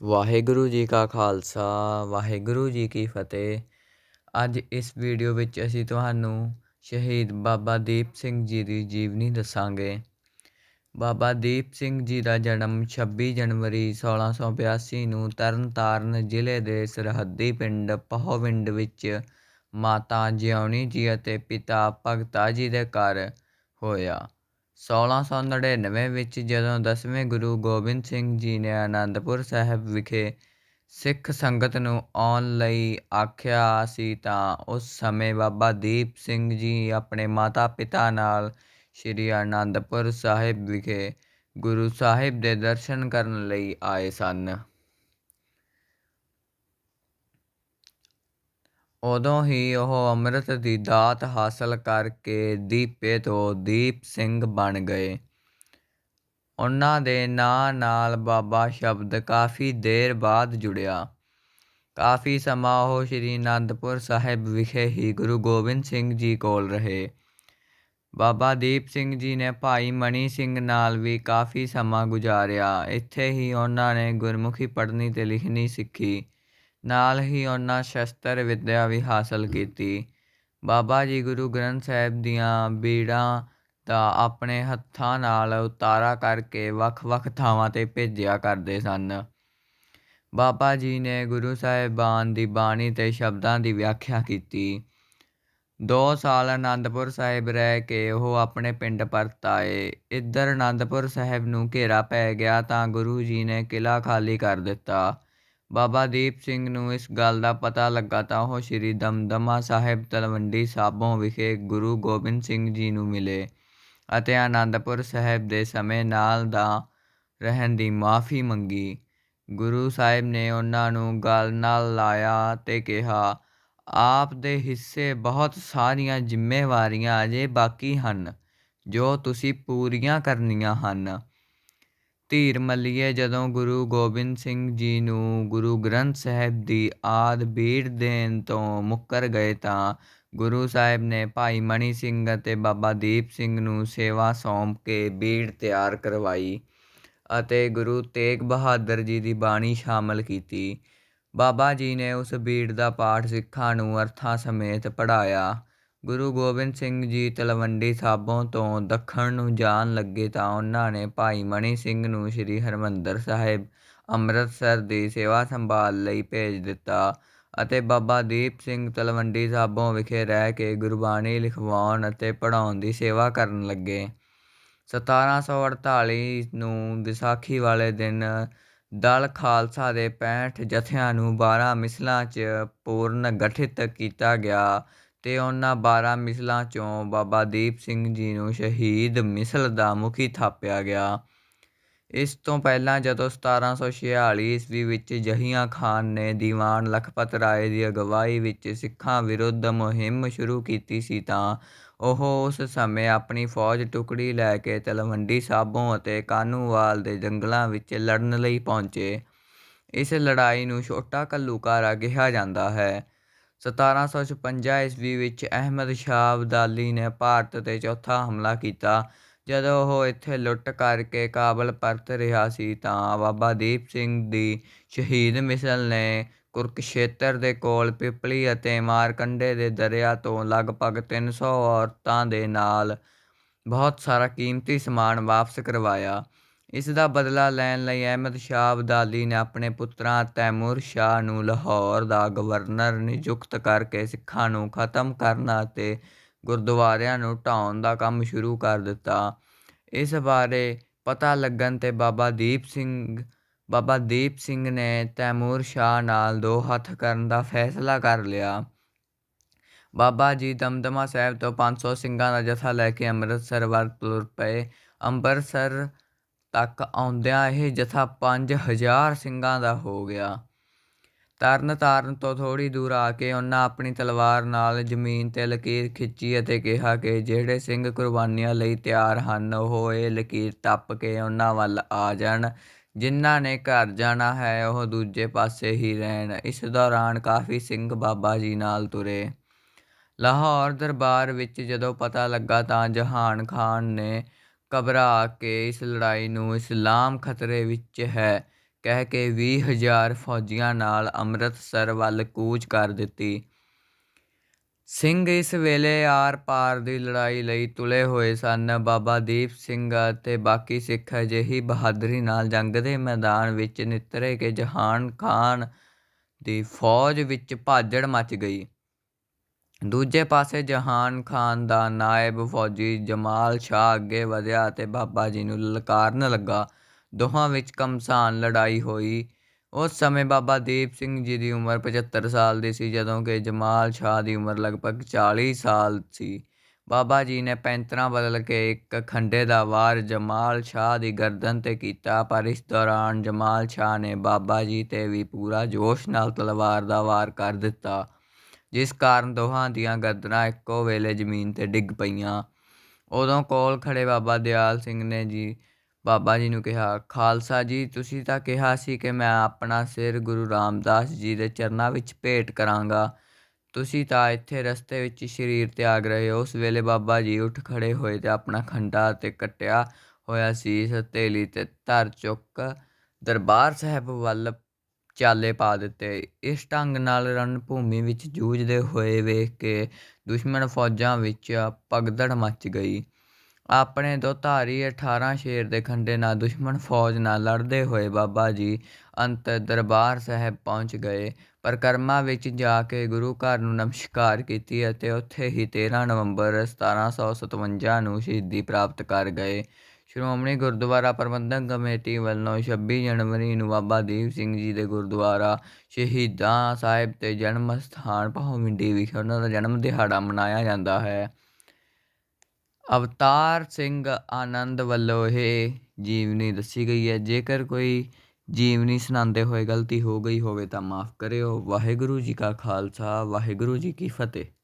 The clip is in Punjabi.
ਵਾਹਿਗੁਰੂ ਜੀ ਕਾ ਖਾਲਸਾ, ਵਾਹਿਗੁਰੂ ਜੀ ਕੀ ਫਤਿਹ। ਅੱਜ ਇਸ ਵੀਡੀਓ ਵਿੱਚ ਅਸੀਂ ਤੁਹਾਨੂੰ ਸ਼ਹੀਦ ਬਾਬਾ ਦੀਪ ਸਿੰਘ ਜੀ ਦੀ ਜੀਵਨੀ ਦੱਸਾਂਗੇ। ਬਾਬਾ ਦੀਪ ਸਿੰਘ ਜੀ ਦਾ ਜਨਮ 26 ਜਨਵਰੀ 1682 ਨੂੰ ਤਰਨਤਾਰਨ ਜ਼ਿਲ੍ਹੇ ਦੇ ਸਰਹੱਦੀ ਪਿੰਡ ਪਹੋਵਿੰਡ ਵਿੱਚ ਮਾਤਾ ਜਿਉਣੀ ਜੀ ਅਤੇ ਪਿਤਾ ਭਗਤਾ ਜੀ ਦੇ ਘਰ ਹੋਇਆ। 1699 ਵਿੱਚ ਜਦੋਂ ਦਸਵੇਂ ਗੁਰੂ ਗੋਬਿੰਦ ਸਿੰਘ ਜੀ ਨੇ ਆਨੰਦਪੁਰ ਸਾਹਿਬ ਵਿਖੇ ਸਿੱਖ ਸੰਗਤ ਨੂੰ ਆਉਣ ਲਈ ਆਖਿਆ ਸੀ ਤਾਂ ਉਸ ਸਮੇਂ ਬਾਬਾ ਦੀਪ ਸਿੰਘ ਜੀ ਆਪਣੇ ਮਾਤਾ-ਪਿਤਾ ਨਾਲ ਸ੍ਰੀ ਆਨੰਦਪੁਰ ਸਾਹਿਬ ਵਿਖੇ ਗੁਰੂ ਸਾਹਿਬ ਦੇ ਦਰਸ਼ਨ ਕਰਨ ਲਈ ਆਏ ਸਨ। ਉਦੋਂ ਹੀ ਉਹ ਅੰਮ੍ਰਿਤ ਦੀ ਦਾਤ ਹਾਸਲ ਕਰਕੇ ਦੀਪੇ ਤੋਂ ਦੀਪ ਸਿੰਘ ਬਣ ਗਏ। ਉਹਨਾਂ ਦੇ ਨਾਂ ਨਾਲ ਬਾਬਾ ਸ਼ਬਦ ਕਾਫੀ ਦੇਰ ਬਾਅਦ ਜੁੜਿਆ। ਕਾਫੀ ਸਮਾਂ ਉਹ ਸ੍ਰੀ ਅਨੰਦਪੁਰ ਸਾਹਿਬ ਵਿਖੇ ਹੀ ਗੁਰੂ ਗੋਬਿੰਦ ਸਿੰਘ ਜੀ ਕੋਲ ਰਹੇ। ਬਾਬਾ ਦੀਪ ਸਿੰਘ ਜੀ ਨੇ ਭਾਈ ਮਣੀ ਸਿੰਘ ਨਾਲ ਵੀ ਕਾਫੀ ਸਮਾਂ ਗੁਜ਼ਾਰਿਆ। ਇੱਥੇ ਹੀ ਉਹਨਾਂ ਨੇ ਗੁਰਮੁਖੀ ਪੜ੍ਹਨੀ ਤੇ ਲਿਖਣੀ ਸਿੱਖੀ। ਨਾਲ ਹੀ ਉਹਨਾਂ ਸ਼ਸਤਰ ਵਿੱਦਿਆ ਵੀ ਹਾਸਲ ਕੀਤੀ। ਬਾਬਾ ਜੀ ਗੁਰੂ ਗ੍ਰੰਥ ਸਾਹਿਬ ਦੀਆਂ ਬੀੜਾਂ ਦਾ ਆਪਣੇ ਹੱਥਾਂ ਨਾਲ ਉਤਾਰਾ ਕਰਕੇ ਵੱਖ-ਵੱਖ ਥਾਵਾਂ ਤੇ ਭੇਜਿਆ ਕਰਦੇ ਸਨ। ਬਾਬਾ ਜੀ ਨੇ ਗੁਰੂ ਸਾਹਿਬਾਨ ਦੀ ਬਾਣੀ ਤੇ ਸ਼ਬਦਾਂ ਦੀ ਵਿਆਖਿਆ ਕੀਤੀ। ਦੋ ਸਾਲ ਆਨੰਦਪੁਰ ਸਾਹਿਬ ਰਹਿ ਕੇ ਉਹ ਆਪਣੇ ਪਿੰਡ ਪਰਤ ਆਏ ਇੱਧਰ ਆਨੰਦਪੁਰ ਸਾਹਿਬ ਨੂੰ ਘੇਰਾ ਪੈ ਗਿਆ ਤਾਂ ਗੁਰੂ ਜੀ ਨੇ ਕਿਲਾ ਖਾਲੀ ਕਰ ਦਿੱਤਾ। ਬਾਬਾ ਦੀਪ ਸਿੰਘ ਨੂੰ ਇਸ ਗੱਲ ਦਾ ਪਤਾ ਲੱਗਾ ਤਾਂ ਉਹ ਸ੍ਰੀ ਦਮਦਮਾ ਸਾਹਿਬ ਤਲਵੰਡੀ ਸਾਬੋਂ ਵਿਖੇ ਗੁਰੂ ਗੋਬਿੰਦ ਸਿੰਘ ਜੀ ਨੂੰ ਮਿਲੇ ਅਤੇ ਆਨੰਦਪੁਰ ਸਾਹਿਬ ਦੇ ਸਮੇਂ ਨਾਲ ਦਾ ਰਹਿਣ ਦੀ ਮਾਫੀ ਮੰਗੀ। ਗੁਰੂ ਸਾਹਿਬ ਨੇ ਉਹਨਾਂ ਨੂੰ ਗੱਲ ਨਾਲ ਲਾਇਆ ਤੇ ਕਿਹਾ, ਆਪ ਦੇ ਹਿੱਸੇ ਬਹੁਤ ਸਾਰੀਆਂ ਜ਼ਿੰਮੇਵਾਰੀਆਂ ਅਜੇ ਬਾਕੀ ਹਨ ਜੋ ਤੁਸੀਂ ਪੂਰੀਆਂ ਕਰਨੀਆਂ ਹਨ। ਧੀਰ ਮੱਲੀਏ ਜਦੋਂ ਗੁਰੂ ਗੋਬਿੰਦ ਸਿੰਘ ਜੀ ਨੂੰ ਗੁਰੂ ਗ੍ਰੰਥ ਸਾਹਿਬ ਦੀ ਆਦ ਬੀੜ ਦੇਣ ਤੋਂ ਮੁੱਕਰ ਗਏ ਤਾਂ ਗੁਰੂ ਸਾਹਿਬ ਨੇ ਭਾਈ ਮਣੀ ਸਿੰਘ ਅਤੇ ਬਾਬਾ ਦੀਪ ਸਿੰਘ ਨੂੰ ਸੇਵਾ ਸੌਂਪ ਕੇ ਬੀੜ ਤਿਆਰ ਕਰਵਾਈ ਅਤੇ ਗੁਰੂ ਤੇਗ ਬਹਾਦਰ ਜੀ ਦੀ ਬਾਣੀ ਸ਼ਾਮਲ ਕੀਤੀ। ਬਾਬਾ ਜੀ ਨੇ ਉਸ ਬੀੜ ਦਾ ਪਾਠ ਸਿੱਖਾਂ ਨੂੰ ਅਰਥਾਂ ਸਮੇਤ ਪੜਾਇਆ ਗੁਰੂ ਗੋਬਿੰਦ ਸਿੰਘ ਜੀ ਤਲਵੰਡੀ ਸਾਬੋਂ ਤੋਂ ਦੱਖਣ ਨੂੰ ਜਾਣ ਲੱਗੇ ਤਾਂ ਉਹਨਾਂ ਨੇ ਭਾਈ ਮਣੀ ਸਿੰਘ ਨੂੰ ਸ੍ਰੀ ਹਰਮੰਦਰ ਸਾਹਿਬ ਅੰਮ੍ਰਿਤਸਰ ਦੀ ਸੇਵਾ ਸੰਭਾਲ ਲਈ ਭੇਜ ਦਿੱਤਾ ਅਤੇ ਬਾਬਾ ਦੀਪ ਸਿੰਘ ਤਲਵੰਡੀ ਸਾਬੋਂ ਵਿਖੇ ਰਹਿ ਕੇ ਗੁਰਬਾਣੀ ਲਿਖਵਾਉਣ ਅਤੇ ਪੜ੍ਹਾਉਣ ਦੀ ਸੇਵਾ ਕਰਨ ਲੱਗੇ। 1748 ਨੂੰ ਵਿਸਾਖੀ ਵਾਲੇ ਦਿਨ ਦਲ ਖਾਲਸਾ ਦੇ 65 ਜਥਿਆਂ ਨੂੰ 12 ਮਿਸਲਾਂ 'ਚ ਪੂਰਨ ਗਠਿਤ ਕੀਤਾ ਗਿਆ ਅਤੇ ਉਹਨਾਂ 12 ਮਿਸਲਾਂ 'ਚੋਂ ਬਾਬਾ ਦੀਪ ਸਿੰਘ ਜੀ ਨੂੰ ਸ਼ਹੀਦ ਮਿਸਲ ਦਾ ਮੁਖੀ ਥਾਪਿਆ ਗਿਆ। ਇਸ ਤੋਂ ਪਹਿਲਾਂ ਜਦੋਂ 1746 ਈਸਵੀ ਵਿੱਚ ਜਹੀਆਂ ਖਾਨ ਨੇ ਦੀਵਾਨ ਲਖਪਤ ਰਾਏ ਦੀ ਅਗਵਾਈ ਵਿੱਚ ਸਿੱਖਾਂ ਵਿਰੁੱਧ ਮੁਹਿੰਮ ਸ਼ੁਰੂ ਕੀਤੀ ਸੀ ਤਾਂ ਉਹ ਉਸ ਸਮੇਂ ਆਪਣੀ ਫੌਜ ਟੁਕੜੀ ਲੈ ਕੇ ਤਲਵੰਡੀ ਸਾਬੋਂ ਅਤੇ ਕਾਨੂੰਵਾਲ ਦੇ ਜੰਗਲਾਂ ਵਿੱਚ ਲੜਨ ਲਈ ਪਹੁੰਚੇ। ਇਸ ਲੜਾਈ ਨੂੰ ਛੋਟਾ ਘੱਲੂਘਾਰਾ ਕਿਹਾ ਜਾਂਦਾ ਹੈ। 1756 ਈਸਵੀ ਵਿੱਚ ਅਹਿਮਦ ਸ਼ਾਹ ਅਬਦਾਲੀ ਨੇ ਭਾਰਤ 'ਤੇ ਚੌਥਾ ਹਮਲਾ ਕੀਤਾ। ਜਦੋਂ ਉਹ ਇੱਥੇ ਲੁੱਟ ਕਰਕੇ ਕਾਬਲ ਪਰਤ ਰਿਹਾ ਸੀ ਤਾਂ ਬਾਬਾ ਦੀਪ ਸਿੰਘ ਦੀ ਸ਼ਹੀਦ ਮਿਸਲ ਨੇ ਕੁਰਕਸ਼ੇਤਰ ਦੇ ਕੋਲ ਪਿਪਲੀ ਅਤੇ ਮਾਰਕੰਡੇ ਦੇ ਦਰਿਆ ਤੋਂ ਲਗਭਗ 300 ਔਰਤਾਂ ਦੇ ਨਾਲ ਬਹੁਤ ਸਾਰਾ ਕੀਮਤੀ ਸਮਾਨ ਵਾਪਸ ਕਰਵਾਇਆ। ਇਸ ਦਾ ਬਦਲਾ ਲੈਣ ਲਈ ਅਹਿਮਦ ਸ਼ਾਹ ਅਬਦਾਲੀ ਨੇ ਆਪਣੇ ਪੁੱਤਰਾਂ ਤੈਮੂਰ ਸ਼ਾਹ ਨੂੰ ਲਾਹੌਰ ਦਾ ਗਵਰਨਰ ਨਿਯੁਕਤ ਕਰਕੇ ਸਿੱਖਾਂ ਨੂੰ ਖਤਮ ਕਰਨ ਅਤੇ ਗੁਰਦੁਆਰਿਆਂ ਨੂੰ ਢਾਉਣ ਦਾ ਕੰਮ ਸ਼ੁਰੂ ਕਰ ਦਿੱਤਾ। ਇਸ ਬਾਰੇ ਪਤਾ ਲੱਗਣ ਤੇ ਬਾਬਾ ਦੀਪ ਸਿੰਘ, ਬਾਬਾ ਦੀਪ ਸਿੰਘ ਨੇ ਤੈਮੂਰ ਸ਼ਾਹ ਨਾਲ ਦੋ ਹੱਥ ਕਰਨ ਦਾ ਫੈਸਲਾ ਕਰ ਲਿਆ। ਬਾਬਾ ਜੀ ਦਮਦਮਾ ਸਾਹਿਬ ਤੋਂ 500 ਸਿੰਘਾਂ ਦਾ ਜਥਾ ਲੈ ਕੇ ਅੰਮ੍ਰਿਤਸਰ ਵੱਲ ਤੁਰ ਪਏ। ਅੰਮ੍ਰਿਤਸਰ ਤੱਕ ਆਉਂਦਿਆਂ ਇਹ ਜਥਾ 5000 ਸਿੰਘਾਂ ਦਾ ਹੋ ਗਿਆ। ਤਰਨ ਤਾਰਨ ਤੋਂ ਥੋੜੀ ਦੂਰ ਆ ਕੇ ਉਹਨਾਂ ਆਪਣੀ ਤਲਵਾਰ ਨਾਲ ਜ਼ਮੀਨ ਤੇ ਲਕੀਰ ਖਿੱਚੀ ਅਤੇ ਕਿਹਾ ਕਿ ਜਿਹੜੇ ਸਿੰਘ ਕੁਰਬਾਨੀਆਂ ਲਈ ਤਿਆਰ ਹਨ, ਉਹ ਇਹ ਲਕੀਰ ਟੱਪ ਕੇ ਉਹਨਾਂ ਵੱਲ ਆ ਜਾਣ। ਜਿਨ੍ਹਾਂ ਨੇ ਘਰ ਜਾਣਾ ਹੈ, ਉਹ ਦੂਜੇ ਪਾਸੇ ਹੀ ਰਹਿਣ। ਇਸ ਦੌਰਾਨ ਕਾਫੀ ਸਿੰਘ ਬਾਬਾ ਜੀ ਨਾਲ ਤੁਰੇ। ਲਾਹੌਰ ਦਰਬਾਰ ਵਿੱਚ ਜਦੋਂ ਪਤਾ ਲੱਗਾ ਤਾਂ ਜਹਾਨ ਖਾਨ ਨੇ ਘਬਰਾ ਕੇ ਇਸ ਲੜਾਈ ਨੂੰ ਇਸਲਾਮ ਖਤਰੇ ਵਿੱਚ ਹੈ। ਕਹਿ ਕੇ ਵੀਹ ਹਜ਼ਾਰ ਫੌਜੀਆਂ ਨਾਲ ਅੰਮ੍ਰਿਤਸਰ ਵੱਲ ਕੂਚ ਕਰ ਦਿੱਤੀ। ਸਿੰਘ ਇਸ ਵੇਲੇ ਆਰ-ਪਾਰ ਦੀ ਲੜਾਈ ਲਈ ਤੁਲੇ ਹੋਏ ਸਨ। ਬਾਬਾ ਦੀਪ ਸਿੰਘ ਅਤੇ ਬਾਕੀ ਸਿੱਖ ਅਜਿਹੀ ਬਹਾਦਰੀ ਨਾਲ ਜੰਗ ਦੇ ਮੈਦਾਨ ਵਿੱਚ ਨਿੱਤਰੇ ਕਿ ਜਹਾਨ ਖਾਨ ਦੀ ਫੌਜ ਵਿੱਚ ਭਾਜੜ ਮਚ ਗਈ। ਦੂਜੇ ਪਾਸੇ ਜਹਾਨ ਖਾਨ ਦਾ ਨਾਇਬ ਫੌਜੀ ਜਮਾਲ ਸ਼ਾਹ ਅੱਗੇ ਵਧਿਆ ਅਤੇ ਬਾਬਾ ਜੀ ਨੂੰ ਲਲਕਾਰਨ ਲੱਗਾ। ਦੋਹਾਂ ਵਿੱਚ ਘਮਸਾਨ ਲੜਾਈ ਹੋਈ। ਉਸ ਸਮੇਂ ਬਾਬਾ ਦੀਪ ਸਿੰਘ ਜੀ ਦੀ ਉਮਰ 75 ਸਾਲ ਦੀ ਸੀ, ਜਦੋਂ ਕਿ ਜਮਾਲ ਸ਼ਾਹ ਦੀ ਉਮਰ ਲਗਭਗ 40 ਸਾਲ ਸੀ। ਬਾਬਾ ਜੀ ਨੇ ਪੈਂਤਰਾ ਬਦਲ ਕੇ ਇੱਕ ਖੰਡੇ ਦਾ ਵਾਰ ਜਮਾਲ ਸ਼ਾਹ ਦੀ ਗਰਦਨ ਤੇ ਕੀਤਾ, ਪਰ ਇਸ ਦੌਰਾਨ ਜਮਾਲ ਸ਼ਾਹ ਨੇ ਬਾਬਾ ਜੀ ਤੇ ਵੀ ਪੂਰਾ ਜੋਸ਼ ਨਾਲ ਤਲਵਾਰ ਦਾ ਵਾਰ ਕਰ ਦਿੱਤਾ। ਜਿਸ ਕਾਰਨ ਦੋਹਾਂ ਦੀਆਂ ਗਰਦਨਾਂ ਇੱਕੋ ਵੇਲੇ ਜ਼ਮੀਨ ਤੇ ਡਿੱਗ ਪਈਆਂ। ਉਦੋਂ ਕੋਲ ਖੜੇ ਬਾਬਾ ਦਿਆਲ ਸਿੰਘ ਨੇ ਜੀ, ਬਾਬਾ ਜੀ ਨੂੰ ਕਿਹਾ, ਖਾਲਸਾ ਜੀ, ਤੁਸੀਂ ਤਾਂ ਕਿਹਾ ਸੀ ਕਿ ਮੈਂ ਆਪਣਾ ਸਿਰ ਗੁਰੂ ਰਾਮਦਾਸ ਜੀ ਦੇ ਚਰਨਾਂ ਵਿੱਚ ਭੇਟ ਕਰਾਂਗਾ। ਤੁਸੀਂ ਤਾਂ ਇੱਥੇ ਰਸਤੇ ਵਿੱਚ ਸਰੀਰ ਤਿਆਗ ਰਹੇ ਹੋ। ਉਸ ਵੇਲੇ ਬਾਬਾ ਜੀ ਉੱਠ ਖੜੇ ਹੋਏ ਤੇ ਆਪਣਾ ਖੰਡਾ ਤੇ ਕੱਟਿਆ ਹੋਇਆ ਸੀਸ, ਹਥੇਲੀ ਤੇ ਧਰ ਚੁੱਕ ਦਰਬਾਰ ਸਾਹਿਬ ਵੱਲ ਚਾਲੇ ਪਾ ਦਿੱਤੇ। ਇਸ ਢੰਗ ਨਾਲ ਰਣ ਭੂਮੀ ਵਿੱਚ ਜੂਝਦੇ ਹੋਏ ਵੇਖ ਕੇ ਦੁਸ਼ਮਣ ਫੌਜਾਂ ਵਿੱਚ ਭਗਦੜ ਮਚ ਗਈ। ਆਪਣੇ ਦੋ ਧਾਰੀ 18 ਸ਼ੇਰ ਦੇ ਖੰਡੇ ਨਾਲ ਦੁਸ਼ਮਣ ਫੌਜ ਨਾਲ ਲੜਦੇ ਹੋਏ ਬਾਬਾ ਜੀ ਅੰਤ ਦਰਬਾਰ ਸਾਹਿਬ ਪਹੁੰਚ ਗਏ। ਪਰਕਰਮਾ ਵਿੱਚ ਜਾ ਕੇ ਗੁਰੂ ਘਰ ਨੂੰ ਨਮਸਕਾਰ ਕੀਤੀ ਅਤੇ ਉੱਥੇ ਹੀ 13 ਨਵੰਬਰ 1757 ਨੂੰ ਸ਼ਹੀਦੀ ਪ੍ਰਾਪਤ ਕਰ ਗਏ। ਸ਼੍ਰੋਮਣੀ ਗੁਰਦੁਆਰਾ ਪ੍ਰਬੰਧਕ ਕਮੇਟੀ ਵੱਲੋਂ 26 ਜਨਵਰੀ ਨੂੰ ਬਾਬਾ ਦੀਪ ਸਿੰਘ ਜੀ ਦੇ ਗੁਰਦੁਆਰਾ ਸ਼ਹੀਦਾਂ ਸਾਹਿਬ ਤੇ ਜਨਮ ਸਥਾਨ ਭੌਮਿੰਡੀ ਵਿਖੇ ਉਹਨਾਂ ਦਾ ਜਨਮ ਦਿਹਾੜਾ ਮਨਾਇਆ ਜਾਂਦਾ ਹੈ। ਅਵਤਾਰ ਸਿੰਘ ਆਨੰਦ ਵੱਲੋਂ ਇਹ ਜੀਵਨੀ ਦੱਸੀ ਗਈ ਹੈ। ਜੇਕਰ ਕੋਈ ਜੀਵਨੀ ਸੁਣਾਉਂਦੇ ਹੋਏ ਗਲਤੀ ਹੋ ਗਈ ਹੋਵੇ ਤਾਂ ਮਾਫ ਕਰਿਓ। ਵਾਹਿਗੁਰੂ ਜੀ ਕਾ ਖਾਲਸਾ, ਵਾਹਿਗੁਰੂ ਜੀ ਕੀ ਫਤਿਹ।